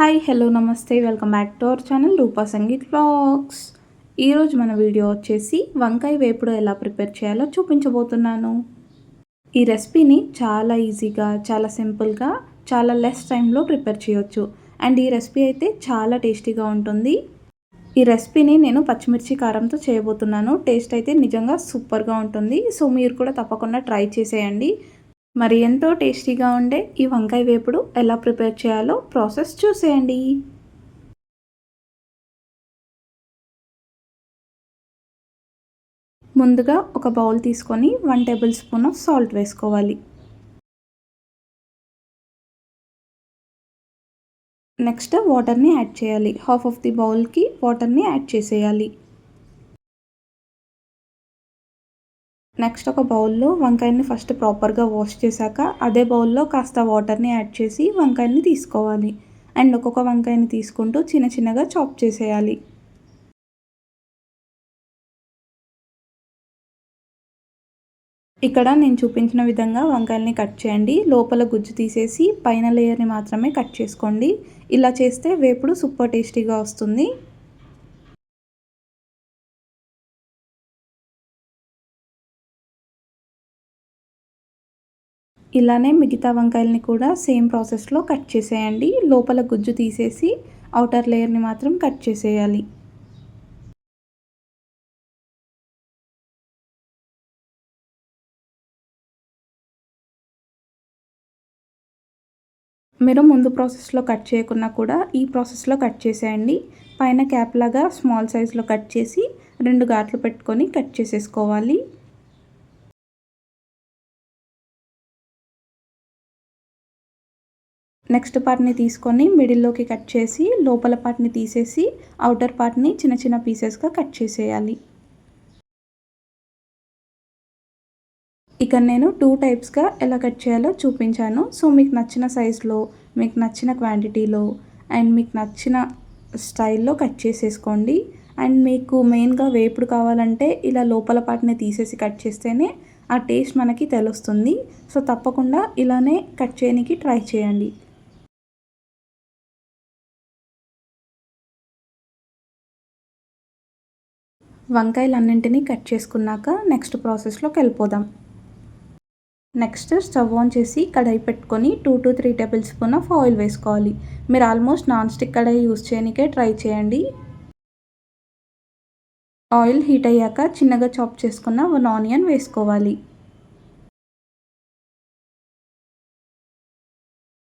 Hi hello నమస్తే. Welcome back to our channel Roopa Sangeet blogs ఈరోజు మన video వచ్చేసి వంకాయ వేపుడు ఎలా ప్రిపేర్ చేయాలో చూపించబోతున్నాను. ఈ రెసిపీని చాలా ఈజీగా చాలా సింపుల్గా చాలా లెస్ టైంలో ప్రిపేర్ చేయొచ్చు. అండ్ ఈ రెసిపీ అయితే చాలా టేస్టీగా ఉంటుంది. ఈ రెసిపీని నేను పచ్చిమిర్చి కారంతో చేయబోతున్నాను. టేస్ట్ అయితే నిజంగా సూపర్గా ఉంటుంది. సో మీరు కూడా తప్పకుండా ట్రై చేసేయండి. మరి ఎంతో టేస్టీగా ఉండే ఈ వంకాయ వేపుడు ఎలా ప్రిపేర్ చేయాలో ప్రాసెస్ చూసేయండి. ముందుగా ఒక బౌల్ తీసుకొని one tablespoon of salt వేసుకోవాలి. నెక్స్ట్ వాటర్ని యాడ్ చేయాలి. హాఫ్ ఆఫ్ ది బౌల్కి వాటర్ని యాడ్ చేసేయాలి. నెక్స్ట్ ఒక బౌల్లో వంకాయని ఫస్ట్ ప్రాపర్గా వాష్ చేశాక అదే బౌల్లో కాస్త వాటర్ని యాడ్ చేసి వంకాయని తీసుకోవాలి. అండ్ ఒక్కొక్క వంకాయని తీసుకుంటూ చిన్న చిన్నగా చాప్ చేసేయాలి. ఇక్కడ నేను చూపించిన విధంగా వంకాయల్ని కట్ చేయండి. లోపల గుజ్జు తీసేసి పైన లేయర్ని మాత్రమే కట్ చేసుకోండి. ఇలా చేస్తే వేపుడు సూపర్ టేస్టీగా వస్తుంది. ఇలానే మిగతా వంకాయలని కూడా సేమ్ ప్రాసెస్లో కట్ చేసేయండి. లోపల గుజ్జు తీసేసి అవుటర్ లేయర్ని మాత్రం కట్ చేసేయాలి. మీరు ముందు ప్రాసెస్లో కట్ చేయకున్నా కూడా ఈ ప్రాసెస్లో కట్ చేసేయండి. పైన క్యాప్ లాగా స్మాల్ సైజులో కట్ చేసి రెండు గాట్లు పెట్టుకొని కట్ చేసేసుకోవాలి. నెక్స్ట్ పార్ట్ని తీసుకొని మిడిల్లోకి కట్ చేసి లోపల పార్ట్ని తీసేసి అవుటర్ పార్ట్ని చిన్న చిన్న పీసెస్గా కట్ చేసేయాలి. ఇక నేను టూ టైప్స్గా ఎలా కట్ చేయాలో చూపించాను. సో మీకు నచ్చిన సైజులో మీకు నచ్చిన క్వాంటిటీలో అండ్ మీకు నచ్చిన స్టైల్లో కట్ చేసేసుకోండి. అండ్ మీకు మెయిన్గా వేపుడు కావాలంటే ఇలా లోపల పాటిని తీసేసి కట్ చేస్తేనే ఆ టేస్ట్ మనకి తెలుస్తుంది. సో తప్పకుండా ఇలానే కట్ చేయడానికి ట్రై చేయండి. వంకాయలన్నింటినీ కట్ చేసుకున్నాక నెక్స్ట్ ప్రాసెస్లోకి వెళ్ళిపోదాం. నెక్స్ట్ స్టవ్ ఆన్ చేసి కడాయి పెట్టుకొని two to three tablespoon of oil వేసుకోవాలి. మీరు ఆల్మోస్ట్ నాన్ స్టిక్ కడాయి యూస్ చేయడానికే ట్రై చేయండి. ఆయిల్ హీట్ అయ్యాక చిన్నగా చాప్ చేసుకున్న వన్ ఆనియన్ వేసుకోవాలి.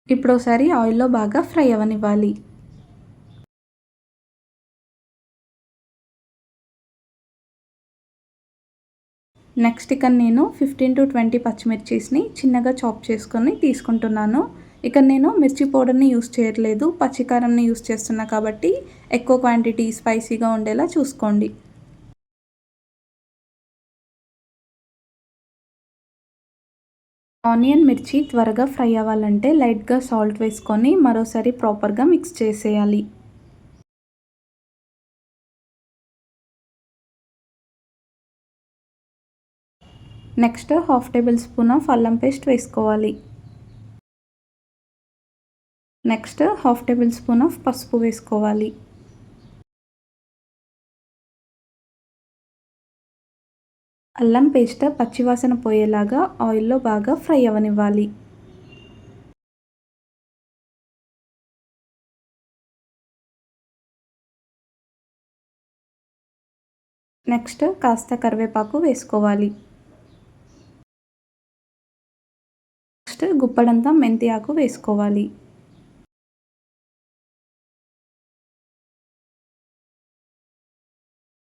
ఇప్పుడు ఒకసారి ఆయిల్లో బాగా ఫ్రై అవ్వనివ్వాలి నెక్స్ట్ ఇక నేను ఫిఫ్టీన్ టు ట్వంటీ పచ్చిమిర్చిస్ని చిన్నగా చాప్ చేసుకొని తీసుకుంటున్నాను. ఇక నేను మిర్చి పౌడర్ని యూస్ చేయట్లేదు పచ్చికారంని యూస్ చేస్తున్నా కాబట్టి ఎక్కువ క్వాంటిటీ స్పైసీగా ఉండేలా చూసుకోండి. ఆనియన్ మిర్చి త్వరగా ఫ్రై అవ్వాలంటే లైట్గా సాల్ట్ వేసుకొని మరోసారి ప్రాపర్గా మిక్స్ చేసేయాలి. Next half tablespoon of అల్లం పేస్ట్ వేసుకోవాలి. Next half tablespoon of పసుపు వేసుకోవాలి. అల్లం పేస్ట్ పచ్చివాసన పోయేలాగా ఆయిల్లో బాగా ఫ్రై అవ్వనివ్వాలి నెక్స్ట్ కాస్త కరివేపాకు వేసుకోవాలి. నెక్స్ట్ గుప్పడంతా మెంతి ఆకు వేసుకోవాలి.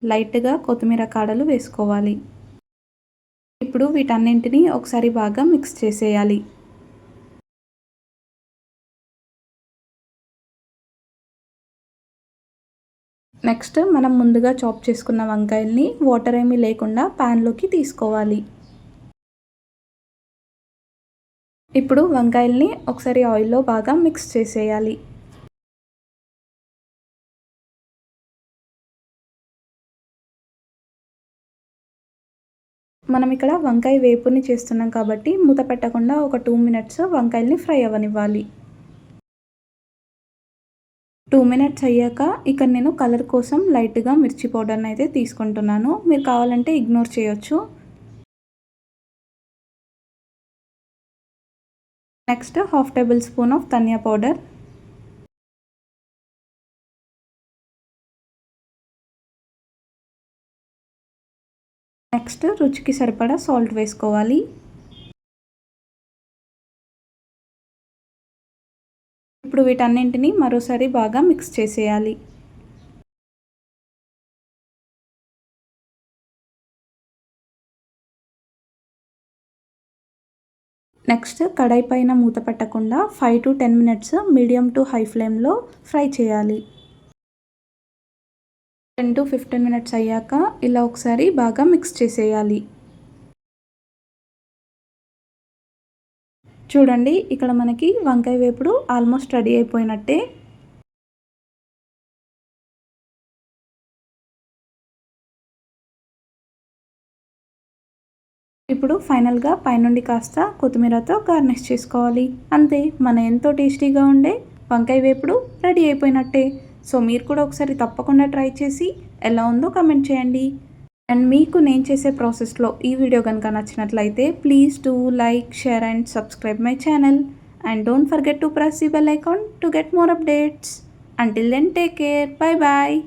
లైట్గా కొత్తిమీర కాడలు వేసుకోవాలి. ఇప్పుడు వీటన్నింటినీ ఒకసారి బాగా మిక్స్ చేసేయాలి. నెక్స్ట్ మనం ముందుగా చాప్ చేసుకున్న వంకాయల్ని వాటర్ ఏమీ లేకుండా ప్యాన్లోకి తీసుకోవాలి. ఇప్పుడు వంకాయల్ని ఒకసారి ఆయిల్లో బాగా మిక్స్ చేసేయాలి. మనం ఇక్కడ వంకాయ వేపుని చేస్తున్నాం కాబట్టి మూత పెట్టకుండా ఒక టూ మినిట్స్ వంకాయల్ని ఫ్రై అవ్వనివ్వాలి. టూ మినిట్స్ అయ్యాక ఇక్కడ నేను కలర్ కోసం లైట్గా మిర్చి పౌడర్ని అయితే తీసుకుంటున్నాను. మీరు కావాలంటే ఇగ్నోర్ చేయొచ్చు. Next half tablespoon of ధనియా పౌడర్ నెక్స్ట్ రుచికి సరిపడా సాల్ట్ వేసుకోవాలి. ఇప్పుడు వీటన్నింటినీ మరోసారి బాగా మిక్స్ చేసేయాలి. నెక్స్ట్ కడాయి పైన మూత పెట్టకుండా five to ten minutes medium to high ఫ్లేమ్లో ఫ్రై చేయాలి. టెన్ టు ఫిఫ్టీన్ మినిట్స్ అయ్యాక ఇలా ఒకసారి బాగా మిక్స్ చేసేయాలి. చూడండి ఇక్కడ మనకి వంకాయ వేపుడు ఆల్మోస్ట్ రెడీ అయిపోయినట్టే. ఇప్పుడు ఫైనల్గా పైనుండి కాస్త కొత్తిమీరతో గార్నిష్ చేసుకోవాలి. అంతే మన ఎంతో టేస్టీగా ఉండే వంకాయ వేపుడు రెడీ అయిపోయినట్టే. సో మీరు కూడా ఒకసారి తప్పకుండా ట్రై చేసి ఎలా ఉందో కమెంట్ చేయండి. అండ్ మీకు నేను చేసే ప్రాసెస్లో ఈ వీడియో కనుక నచ్చినట్లయితే please do like share and subscribe my channel. And don't forget to press the bell icon to get more updates. Until then take care. Bye bye.